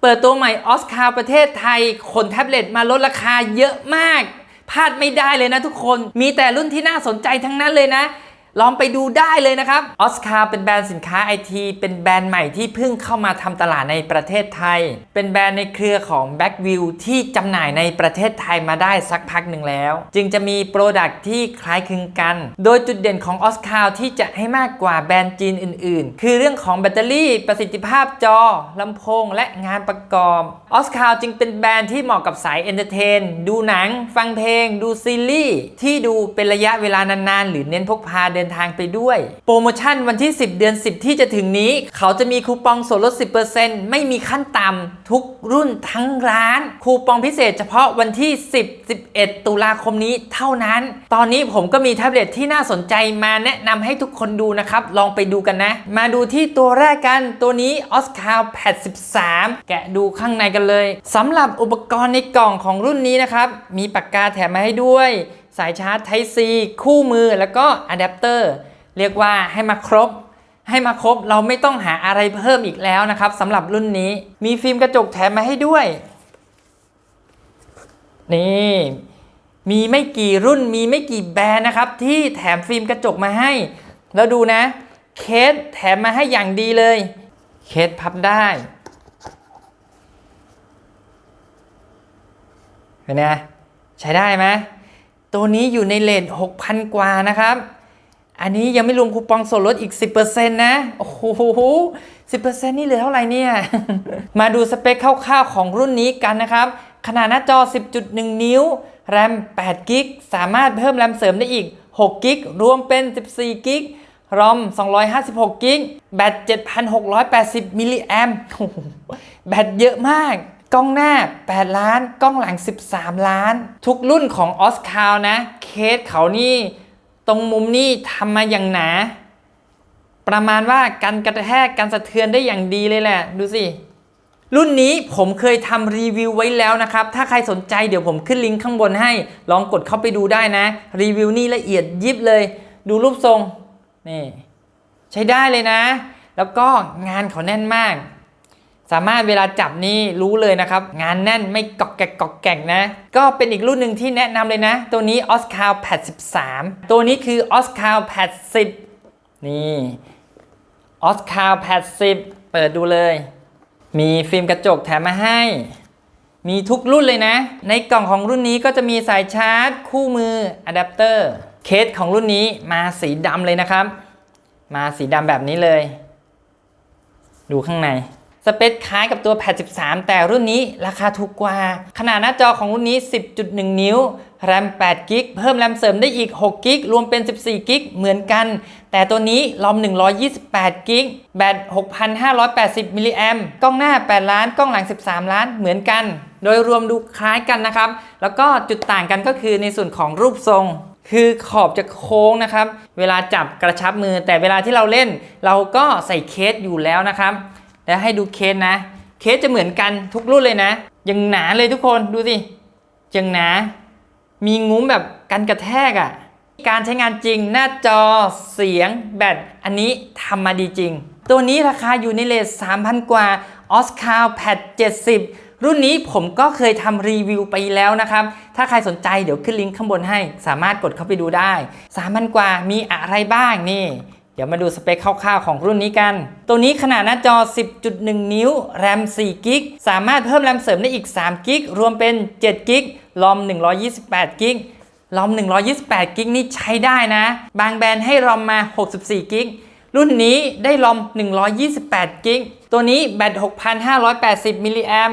เปิดตัวใหม่ออสคาร์ประเทศไทย ขนแท็บเล็ตมาลดราคาเยอะมาก พลาดไม่ได้เลยนะทุกคน มีแต่รุ่นที่น่าสนใจทั้งนั้นเลยนะ ลองไปดูได้เลยนะครับออสคาเป็นแบรนด์สินค้าไอทีเป็นแบรนด์ใหม่ที่เพิ่งเข้ามาทำตลาดในประเทศไทย เป็นแบรนด์ในเครือของ Backview ที่จำหน่ายในประเทศไทยมาได้สักพักหนึ่งแล้ว จึงจะมีโปรดักที่คล้ายคลึงกัน โดยจุดเด่นของออสคาที่จะให้มากกว่าแบรนด์จีนอื่น ๆ คือเรื่องของแบตเตอรี่ประสิทธิภาพจอลำโพง และงานประกอบออสคาจึงเป็นแบรนด์ที่เหมาะกับสายเอนเตอร์เทนดูหนัง ฟังเพลง ดูซีรีส์ที่ดูเป็นระยะเวลานานๆหรือเน้นพกพาเดิินทางไปด้วย โปรโมชั่นวันที่ 10 เดือน 10 ที่จะถึงนี้ เขาจะมีคูปองส่วนลด 10%ไม่มีขั้นต่ำทุกรุ่นทั้งร้าน คูปองพิเศษเฉพาะวันที่ 10 11 ตุลาคมนี้เท่านั้น ตอนนี้ผมก็มีแท็บเล็ตที่น่าสนใจมาแนะนำให้ทุกคนดูนะครับ ลองไปดูกันนะ มาดูที่ตัวแรกกันตัวนี้ Oscar Pad 13 แกะดูข้างในกันเลยสำหรับอุปกรณ์ในกล่องของรุ่นนี้นะครับ มีปากกาแถมมาให้ด้วย สายชาร์จ Type C คู่มือแล้วก็อะแดปเตอร์เรียกว่าให้มาครบ ให้มาครบเราไม่ต้องหาอะไรเพิ่มอีกแล้วนะครับสำหรับรุ่นนี้มีฟิล์มกระจกแถมมาให้ด้วย นี่มีไม่กี่รุ่นมีไม่กี่แบรนด์นะครับ ที่แถมฟิล์มกระจกมาให้ แล้วดูนะ เคสแถมมาให้อย่างดีเลย เคสพับได้เห็นไหมใช้ได้ไหม ตัวนี้อยู่ในเลท6,000 กว่านะครับ อันนี้ยังไม่รวมคูปองส่วนลดอีก 10%นะ โอ้โห10%นี่เหลือเท่าไหร่เนี่ย มาดูสเปคคร่าวๆของรุ่นนี้กันนะครับ ขนาดหน้าจอ 10.1 นิ้ว แรม8กิกสามารถเพิ่มแรมเสริมได้อีก6กิกรวมเป็น 14กิกรอม 256 กิก แบต 7,680 มิลลิแอมแบตเยอะมาก กล้องหน้า 8 ล้าน กล้องหลัง 13 ล้าน ทุกรุ่นของ o s c a r นะ เคสเขานี่ ตรงมุมนี่ทำมาอย่างหนา ประมาณว่ากันกระแทกกันสะเทือนได้อย่างดีเลยแหละ ดูสิ รุ่นนี้ผมเคยทำรีวิวไว้แล้วนะครับ ถ้าใครสนใจเดี๋ยวผมขึ้นลิงก์ข้างบนให้ ลองกดเข้าไปดูได้นะ รีวิวนี่ละเอียดยิบเลย ดูรูปทรง นี่ ใช้ได้เลยนะ แล้วก็งานเขาแน่นมาก สามารถเวลาจับนี่รู้เลยนะครับ งานแน่นไม่กอกแกกกอกแกกนะ ก็เป็นอีกรุ่นหนึ่งที่แนะนำเลยนะ ตัวนี้ Oscar Pad 13 ตัวนี้คือ Oscar Pad 10 นี่ Oscar Pad 10 เปิดดูเลย มีฟิล์มกระจกแถมมาให้ มีทุกรุ่นเลยนะ ในกล่องของรุ่นนี้ก็จะมีสายชาร์จ คู่มืออะแดปเตอร์เคสของรุ่นนี้มาสีดำเลยนะครับ มาสีดำแบบนี้เลย ดูข้างใน สเปคคล้ายกับตัว Pad 13 แต่รุ่นนี้ราคาถูกกว่า ขนาดหน้าจอของรุ่นนี้ 10.1 นิ้ว แรม8กิกเพิ่มแรมเสริมได้อีก6กิกรวมเป็น 14กิกเหมือนกัน แต่ตัวนี้รอม 128กิกแบต 6,580 มิลลิแอมกล้องหน้า 8 ล้าน กล้องหลัง 13 ล้านเหมือนกัน โดยรวมดูคล้ายกันนะครับ แล้วก็จุดต่างกันก็คือในส่วนของรูปทรงคือขอบจะโค้งนะครับ เวลาจับกระชับมือ แต่เวลาที่เราเล่น เราก็ใส่เคสอยู่แล้วนะครับ แล้วให้ดูเคสนะ เคสจะเหมือนกันทุกรุ่นเลยนะยังหนาเลยทุกคนดูสิยังหนา มีงุ้มแบบกันกระแทกอะ่ะ การใช้งานจริงหน้าจอเสียงแบตอันนี้ทำมาดีจริง ตัวนี้ราคาอยู่ในเลท3,000 กว่า Oscar Pad 70รุ่นนี้ผมก็เคยทำรีวิวไปแล้วนะครับ ถ้าใครสนใจเดี๋ยวขึ้นลิงก์ข้างบนให้ สามารถกดเข้าไปดูได้3,000กว่ามีอะไรบ้างนี่ ดี๋ยวมาดูสเปคคร่าวๆของรุ่นนี้กัน ตัวนี้ขนาดหน้าจอ 10.1 นิ้ว แรม4กิกสามารถเพิ่มแรมเสริมได้อีก3กิกรวมเป็น7กิกรอม128กิกรอม128กิกนี่ใช้ได้นะ บางแบรนด์ให้รอมมา 64กิกรุ่นนี้ได้รอม128กิกตัวนี้แบต 6,580 มิลลิแอม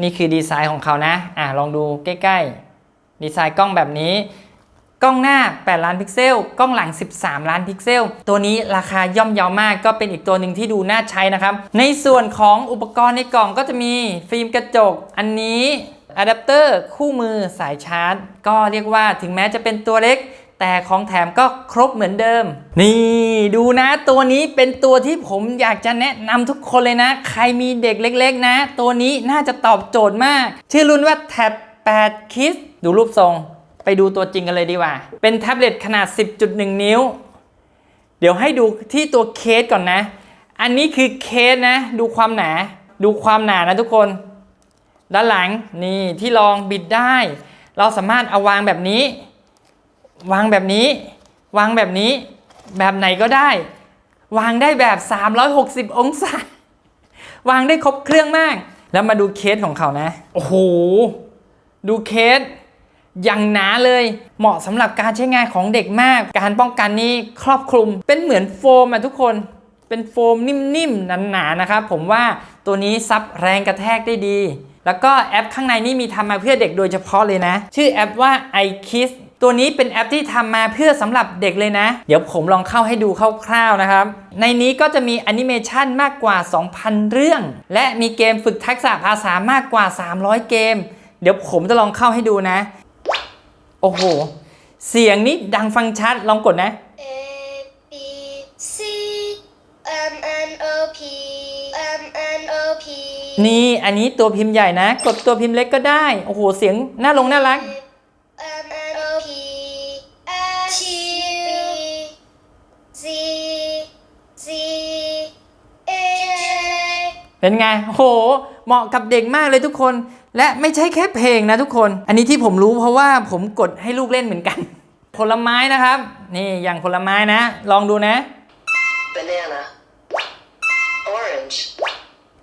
นี่คือดีไซน์ของเขานะ อะลองดูใกล้ๆ ดีไซน์กล้องแบบนี้ กล้องหน้า 8 ล้านพิกเซล กล้องหลัง 13 ล้านพิกเซล ตัวนี้ราคาย่อมเยาวมากก็เป็นอีกตัวหนึ่งที่ดูน่าใช้นะครับ ในส่วนของอุปกรณ์ในกล่องก็จะมีฟิล์มกระจก อันนี้อะแดปเตอร์คู่มือสายชาร์จ ก็เรียกว่าถึงแม้จะเป็นตัวเล็ก แต่ของแถมก็ครบเหมือนเดิม นี่ดูนะตัวนี้เป็นตัวที่ผมอยากจะแนะนำทุกคนเลยนะ ใครมีเด็กเล็ก ๆ นะ ตัวนี้น่าจะตอบโจทย์มาก ชื่อรุ่นว่า Tab 8 Kids ดูรูปทรง ไปดูตัวจริงกันเลยดีกว่า เป็นแท็บเล็ตขนาด 10.1 นิ้ว เดี๋ยวให้ดูที่ตัวเคสก่อนนะ อันนี้คือเคสนะ ดูความหนา ดูความหนานะทุกคน ด้านหลังนี่ที่รองบิดได้ เราสามารถเอาวางแบบนี้ วางแบบนี้ วางแบบนี้ แบบไหนก็ได้ วางได้แบบ 360 องศา วางได้ครบเครื่องมาก แล้วมาดูเคสของเขานะ โอ้โห ดูเคส อย่างหนาเลย เหมาะสำหรับการใช้งานของเด็กมาก การป้องกันนี้ครอบคลุม เป็นเหมือนโฟมอะทุกคน เป็นโฟมนิ่มๆหนาๆนะครับผมว่าตัวนี้ซับแรงกระแทกได้ดี แล้วก็แอปข้างในนี่มีทำมาเพื่อเด็กโดยเฉพาะเลยนะ ชื่อแอปว่า iKiss ตัวนี้เป็นแอปที่ทำมาเพื่อสำหรับเด็กเลยนะ เดี๋ยวผมลองเข้าให้ดูคร่าวๆนะครับ ในนี้ก็จะมีแอนิเมชันมากกว่า 2,000 เรื่อง และมีเกมฝึกทักษะภาษามากกว่า 300 เกม เดี๋ยวผมจะลองเข้าให้ดูนะ โอ้โห เสียงนี้ดังฟังชัด ลองกดนะ A B C M N O P M N O P นี่ อันนี้ตัวพิมพ์ใหญ่นะ กดตัวพิมพ์เล็กก็ได้ โอ้โห เสียงน่าลงน่ารัก M เป็นไงโอ้โห เหมาะกับเด็กมากเลยทุกคน และไม่ใช่แค่เพลงนะทุกคน อันนี้ที่ผมรู้เพราะว่าผมกดให้ลูกเล่นเหมือนกัน ผลไม้นะครับ นี่อย่างผลไม้นะ ลองดูนะ banana, orange,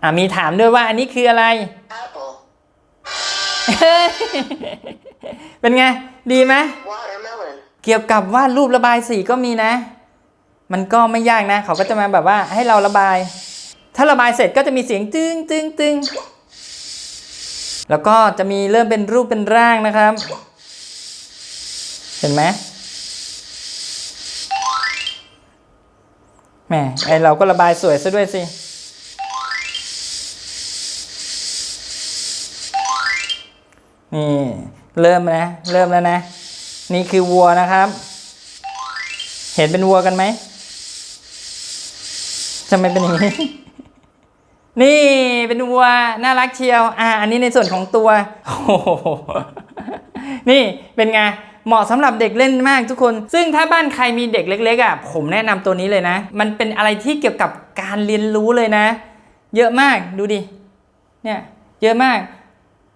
อ่ามีถามด้วยว่าอันนี้คืออะไร apple, เป็นไง ดีไหม watermelon, เกี่ยวกับวาดรูประบายสีก็มีนะ มันก็ไม่ยากนะ เขาก็จะมาแบบว่าให้เราระบาย ถ้าระบายเสร็จก็จะมีเสียงตึงตึงตึงแล้วก็จะมีเริ่มเป็นรูปเป็นร่างนะครับ เห็นไหมแหมไอเราก็ระบายสวยซะด้วยสินี่เริ่มนะ เริ่มแล้วนะ นี่คือวัวนะครับ เห็นเป็นวัวกันไหมทำไมเป็นอย่างนี้ นี่เป็นวัวน่ารักเชียว อ่า อันนี้ในส่วนของตัวโอ้โหนี่เป็นไงเหมาะสำหรับเด็กเล่นมากทุกคน ซึ่งถ้าบ้านใครมีเด็กเล็กๆอะผมแนะนำตัวนี้เลยนะ มันเป็นอะไรที่เกี่ยวกับการเรียนรู้เลยนะ เยอะมากดูดิเนี่ยเยอะมาก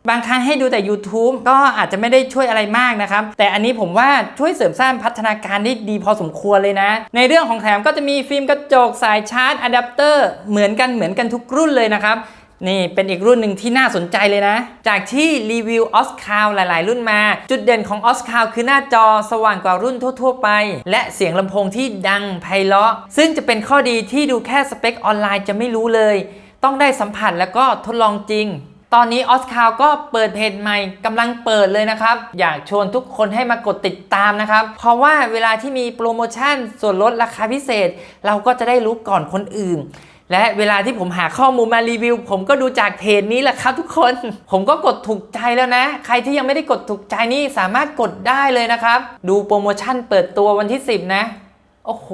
บางครั้งให้ดูแต่ YouTube ก็อาจจะไม่ได้ช่วยอะไรมากนะครับ แต่อันนี้ผมว่าช่วยเสริมสร้างพัฒนาการได้ดีพอสมควรเลยนะ ในเรื่องของแถมก็จะมีฟิล์มกระจกสายชาร์จอะแดปเตอร์เหมือนกันเหมือนกันทุกรุ่นเลยนะครับนี่เป็นอีกรุ่นหนึ่งที่น่าสนใจเลยนะ จากที่รีวิวออสคาวหลายๆ รุ่นมา จุดเด่นของออสคาวคือหน้าจอสว่างกว่ารุ่นทั่ว ๆ ไป และเสียงลำโพงที่ดังไพเราะ ซึ่งจะเป็นข้อดีที่ดูแค่สเปคออนไลน์จะไม่รู้เลย ต้องได้สัมผัสแล้วก็ทดลองจริง ตอนนี้ออสคาวก็เปิดเพจใหม่กำลังเปิดเลยนะครับ อยากชวนทุกคนให้มากดติดตามนะครับ เพราะว่าเวลาที่มีโปรโมชั่นส่วนลดราคาพิเศษ เราก็จะได้รู้ก่อนคนอื่น และเวลาที่ผมหาข้อมูลมารีวิว ผมก็ดูจากเพจนี้แหละครับทุกคน ผมก็กดถูกใจแล้วนะ ใครที่ยังไม่ได้กดถูกใจนี่สามารถกดได้เลยนะครับ ดูโปรโมชั่นเปิดตัววันที่ 10 นะ โอ้โห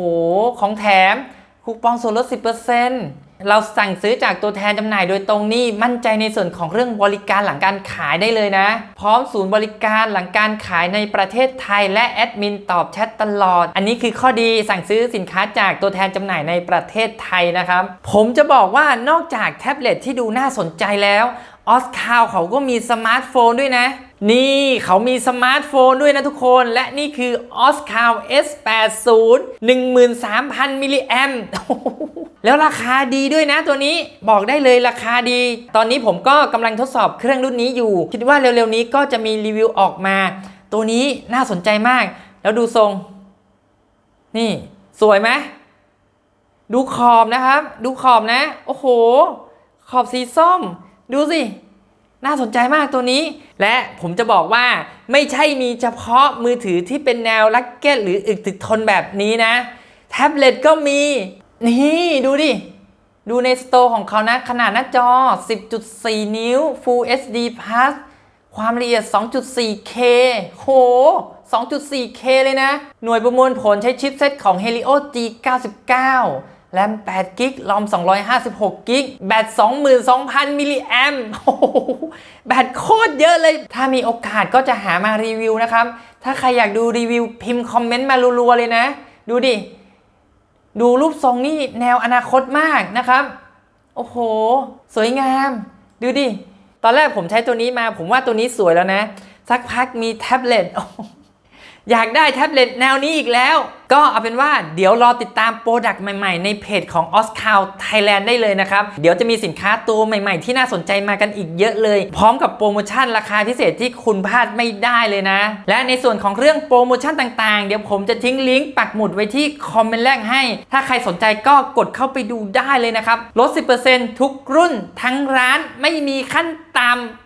ของแถมคูปองส่วนลด 10% เราสั่งซื้อจากตัวแทนจำหน่ายโดยตรงนี่มั่นใจในส่วนของเรื่องบริการหลังการขายได้เลยนะ พร้อมศูนย์บริการหลังการขายในประเทศไทย และแอดมินตอบแชทตลอด อันนี้คือข้อดีสั่งซื้อสินค้าจากตัวแทนจำหน่ายในประเทศไทยนะครับ ผมจะบอกว่านอกจากแท็บเล็ตที่ดูน่าสนใจแล้วออสคาวเขาก็มีสมาร์ทโฟนด้วยนะ นี่เขามีสมาร์ทโฟนด้วยนะทุกคน และนี่คือ o s c a l S80 13,000มิลลิแอม แล้วราคาดีด้วยนะตัวนี้บอกได้เลยราคาดี ตอนนี้ผมก็กำลังทดสอบเครื่องรุ่นนี้อยู่ คิดว่าเร็วๆนี้ก็จะมีรีวิวออกมา ตัวนี้น่าสนใจมาก แล้วดูทรง นี่ สวยไหมดูขอบนะครับ ดูขอบนะ โอ้โห ขอบสีส้ม ดูสิ น่าสนใจมากตัวนี้ และผมจะบอกว่าไม่ใช่มีเฉพาะมือถือที่เป็นแนวลักเก็ตหรืออึกถึกทนแบบนี้นะ แท็บเล็ตก็มี นี่ดูดิ ดูในสโตร์ของเขานะ ขนาดหน้าจอ 10.4 นิ้ว Full HD Plus ความละเอียด 2.4K โห 2.4K เลยนะ หน่วยประมวลผลใช้ชิปเซตของ Helio G99 แรม8กิกลอม256กิกแบต 22,000 มิลลิแอมโอ้โหแบตโคตรเยอะเลย ถ้ามีโอกาสก็จะหามารีวิวนะครับ ถ้าใครอยากดูรีวิวพิมพ์คอมเมนต์มารัวๆเลยนะ ดูดิ ดูรูปทรงนี่แนวอนาคตมากนะครับ โอ้โห สวยงาม ดูดิ ตอนแรกผมใช้ตัวนี้มา ผมว่าตัวนี้สวยแล้วนะ สักพักมีแท็บเล็ต อยากได้แท็บเล็ตแนวนี้อีกแล้ว ก็เอาเป็นว่าเดี๋ยวรอติดตามโปรดักต์ใหม่ๆ ในเพจของ o s c o u Thailand ได้เลยนะครับ เดี๋ยวจะมีสินค้าตัวใหม่ๆ ที่น่าสนใจมากันอีกเยอะเลย พร้อมกับโปรโมชั่นราคาพิเศษที่คุณพลาดไม่ได้เลยนะ และในส่วนของเรื่องโปรโมชั่นต่างๆ เดี๋ยวผมจะทิ้งลิงก์ปักหมุดไว้ที่คอมเมนต์แรกให้ ถ้าใครสนใจก็กดเข้าไปดูได้เลยนะครับลด 10%ทุกรุ่นทั้งร้านไม่มีขั้นต่ำ